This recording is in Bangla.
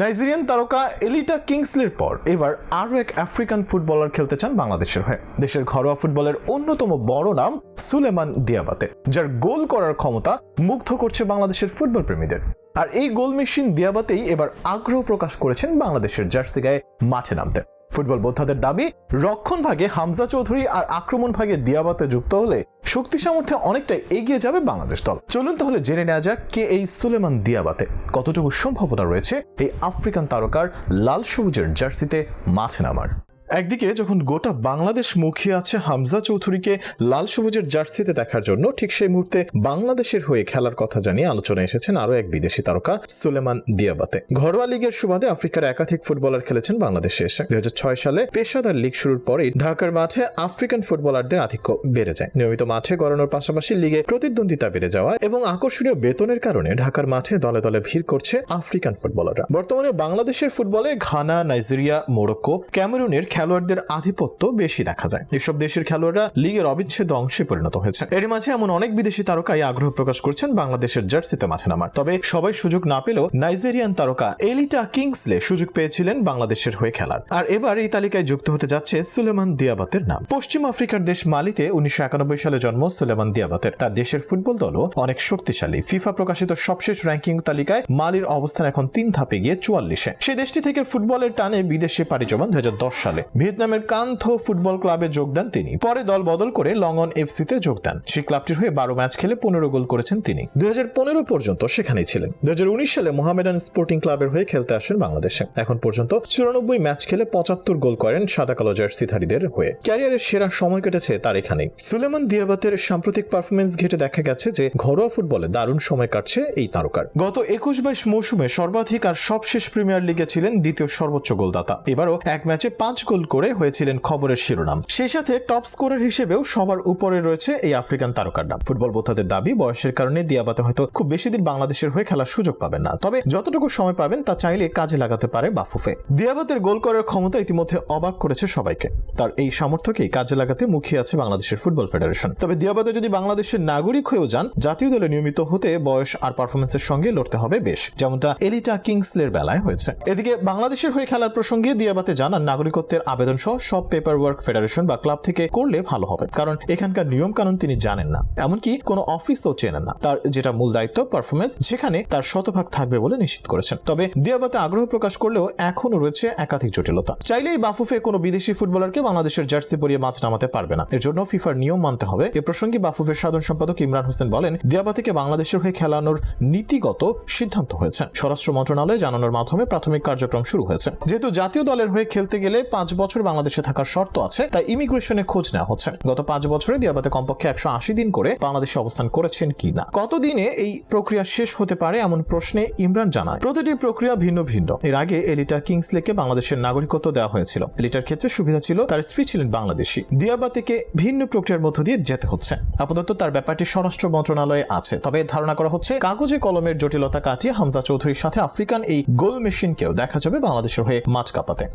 নাইজেরিয়ান তারকা এলিটা কিংসলির পর এবার আরও এক আফ্রিকান ফুটবলার খেলতে চান বাংলাদেশের হয়ে। দেশের ঘরোয়া ফুটবলের অন্যতম বড় নাম সুলেমান দিয়াবাতে, যার গোল করার ক্ষমতা মুগ্ধ করছে বাংলাদেশের ফুটবল প্রেমীদের। আর এই গোল মেশিন দিয়াবাতেই এবার আগ্রহ প্রকাশ করেছেন বাংলাদেশের জার্সি গায়ে মাঠে নামতে। ফুটবল বোদ্ধাদের দাবি, রক্ষণ ভাগে হামজা চৌধুরী আর আক্রমণ ভাগে দিয়াবাতে যুক্ত হলে শক্তি সামর্থ্যে অনেকটা এগিয়ে যাবে বাংলাদেশ দল। চলুন তাহলে জেনে নেওয়া যাক কে এই সুলেমান দিয়াবাতে কতটুকু সম্ভাবনা রয়েছে এই আফ্রিকান তারকার লাল সবুজের জার্সিতে মাছ নামার। একদিকে যখন গোটা বাংলাদেশ মুখিয়ে আছে হামজা চৌধুরীকে লাল সবুজের জার্সিতে দেখার জন্য, ঠিক সেই মুহূর্তে বাংলাদেশের হয়ে খেলার কথা জানিয়ে আলোচনায় এসেছেন আরও এক বিদেশি তারকা, সুলেমান দিয়াবাতে। ঘরোয়া লীগের সুবাদে আফ্রিকার একাধিক ফুটবলার খেলেছেন বাংলাদেশে এসে। দু হাজার ছয় সালে পেশাদার লীগ শুরুর পরেই ঢাকার মাঠে আফ্রিকান ফুটবলারদের আধিক্য বেড়ে যায়। নিয়মিত মাঠে গড়ানোর পাশাপাশি লিগে প্রতিদ্বন্দ্বিতা বেড়ে যাওয়া এবং আকর্ষণীয় বেতনের কারণে ঢাকার মাঠে দলে দলে ভিড় করছে আফ্রিকান ফুটবলাররা। বর্তমানে বাংলাদেশের ফুটবলে ঘানা, নাইজেরিয়া, মোরক্কো, ক্যামেরুনের খেলোয়াড়দের আধিপত্য বেশি দেখা যায়। এসব দেশের খেলোয়াড়রা লিগের অবিচ্ছেদ্য অংশে পরিণত হয়েছে। এর মাঝে এমন অনেক বিদেশি তারকাই আগ্রহ প্রকাশ করছেন বাংলাদেশের জার্সিতে মাঠে নামার। তবে সবাই সুযোগ না পেলেও নাইজেরিয়ান তারকা এলিটা কিংসলে সুযোগ পেয়েছিলেন বাংলাদেশের হয়ে খেলার। আর এবার এই তালিকায় যুক্ত হতে যাচ্ছে সুলেমান দিয়াবাতের নাম। পশ্চিম আফ্রিকার দেশ মালিতে উনিশশো একানব্বই সালে জন্ম সুলেমান দিয়াবাতের। তার দেশের ফুটবল দলও অনেক শক্তিশালী। ফিফা প্রকাশিত সবশেষ র্যাঙ্কিং তালিকায় মালির অবস্থান এখন তিন ধাপে গিয়ে চুয়াল্লিশে। সেই দেশটি থেকে ফুটবলের টানে বিদেশে পাড়ি জমান দুই হাজার দশ সালে। ভিয়েতনামের কান্থো ফুটবল ক্লাবে যোগ দেন তিনি। পরে দল বদল করে লঙ্গন এফসিতে যোগ দেন। সেই ক্লাবটির হয়ে বারো ম্যাচ খেলে পনেরো গোল করেছেন তিনি। দুই হাজার পনেরো পর্যন্ত সেখানেই ছিলেন। দু হাজার উনিশ সালে মোহামেডান স্পোর্টিং ক্লাবের হয়ে খেলতে আসেন বাংলাদেশে। এখন পর্যন্ত চুরানব্বই ম্যাচ খেলে পঁচাত্তর গোল করেন সাদা কালো জার্সিধারীদের হয়ে। ক্যারিয়ারের সেরা সময় কেটেছে তার এখানেই। সুলেমান দিয়াবাতের সাম্প্রতিক পারফরমেন্স ঘেটে দেখা গেছে যে ঘরোয়া ফুটবলে দারুণ সময় কাটছে এই তারকার। গত একুশ বাইশ মৌসুমে সর্বাধিক আর সবশেষ প্রিমিয়ার লিগে ছিলেন দ্বিতীয় সর্বোচ্চ গোলদাতা। এবারও এক ম্যাচে পাঁচ গোল করে হয়েছিলেন খবরের শিরোনাম। সেই সাথে টপ স্কোরার হিসেবেও সবার উপরে রয়েছে এই আফ্রিকান তারকার নাম ফুটবল বোদ্ধাদের দাবি, বয়সের কারণে দিয়াবাতে হয়তো খুব বেশি দিন বাংলাদেশের হয়ে খেলার সুযোগ পাবেন না। তবে যতটুকু সময় পাবেন, তা চাইলে কাজে লাগাতে পারে বাফুফে। দিয়াবাতের গোল করার ক্ষমতা ইতিমধ্যে অবাক করেছে সবাইকে। তার এই সামর্থ্যকেই কাজে লাগাতে মুখিয়ে আছে বাংলাদেশের ফুটবল ফেডারেশন। তবে দিয়াবাতে যদি বাংলাদেশের নাগরিক হয়েও যান, জাতীয় দলে নিয়মিত হতে বয়স আর পারফরমেন্সের সঙ্গে লড়তে হবে বেশ, যেমনটা এলিটা কিংসলের বেলায় হয়েছে। এদিকে বাংলাদেশের হয়ে খেলার প্রসঙ্গে দিয়াবাতে জানান, নাগরিকত্বের আবেদন সহ সব পেপার ওয়ার্ক ফেডারেশন বা ক্লাব থেকে করলে ভালো হবে। কারণ এখানকার নিয়ম কানুন তিনি জানেন না। এমনকি কোনো অফিসও চেনেন না। তার যেটা মূল দায়িত্ব পারফরমেন্স যেখানে তার শতভাগ থাকবে বলে নিশ্চিত করেছেন। তবে দিয়াবাতে আগ্রহ প্রকাশ করলেও এখনও রয়েছে একাধিক জটিলতা। চাইলেই বাফুফে কোনো বিদেশি ফুটবলারকে বাংলাদেশের জার্সি পরিয়ে মাছ নামাতে পারবে না। এর জন্য ফিফার নিয়ম মানতে হবে। এ প্রসঙ্গে বাফুফের সাধারণ সম্পাদক ইমরান হোসেন বলেন দিয়াবাতিকে বাংলাদেশের হয়ে খেলানোর নীতিগত সিদ্ধান্ত হয়েছে। স্বরাষ্ট্র মন্ত্রণালয়ে জানানোর মাধ্যমে প্রাথমিক কার্যক্রম শুরু হয়েছে। যেহেতু জাতীয় দলের হয়ে খেলতে গেলে পাঁচ বছর বাংলাদেশে থাকার শর্ত আছে, তাই ইমিগ্রেশনে খোঁজ নেওয়া হচ্ছে। গত পাঁচ বছরে দিয়াবাতে কমপক্ষে একশো আশি দিন করে বাংলাদেশে অবস্থান করেছেন কি না? কতদিনে এই প্রক্রিয়া শেষ হতে পারে এমন প্রশ্নে ইমরান জানায় প্রতিটি প্রক্রিয়া ভিন্ন ভিন্ন। এর আগে এলিটা কিংসলেকে বাংলাদেশের নাগরিকত্ব দেওয়া হয়েছিল। এলিটার ক্ষেত্রে সুবিধা ছিল, তার স্ত্রী ছিলেন বাংলাদেশি। দিয়াবাতিকে ভিন্ন প্রক্রিয়ার মধ্য দিয়ে যেতে হচ্ছে। আপাতত তার ব্যাপারটি স্বরাষ্ট্র মন্ত্রণালয়ে আছে। তবে ধারণা করা হচ্ছে, কাগজে কলমের জটিলতা কাটিয়ে হামজা চৌধুরীর সাথে আফ্রিকান এই গোল মেশিনকেও দেখা যাবে বাংলাদেশের হয়ে মাছ কাঁপাতে।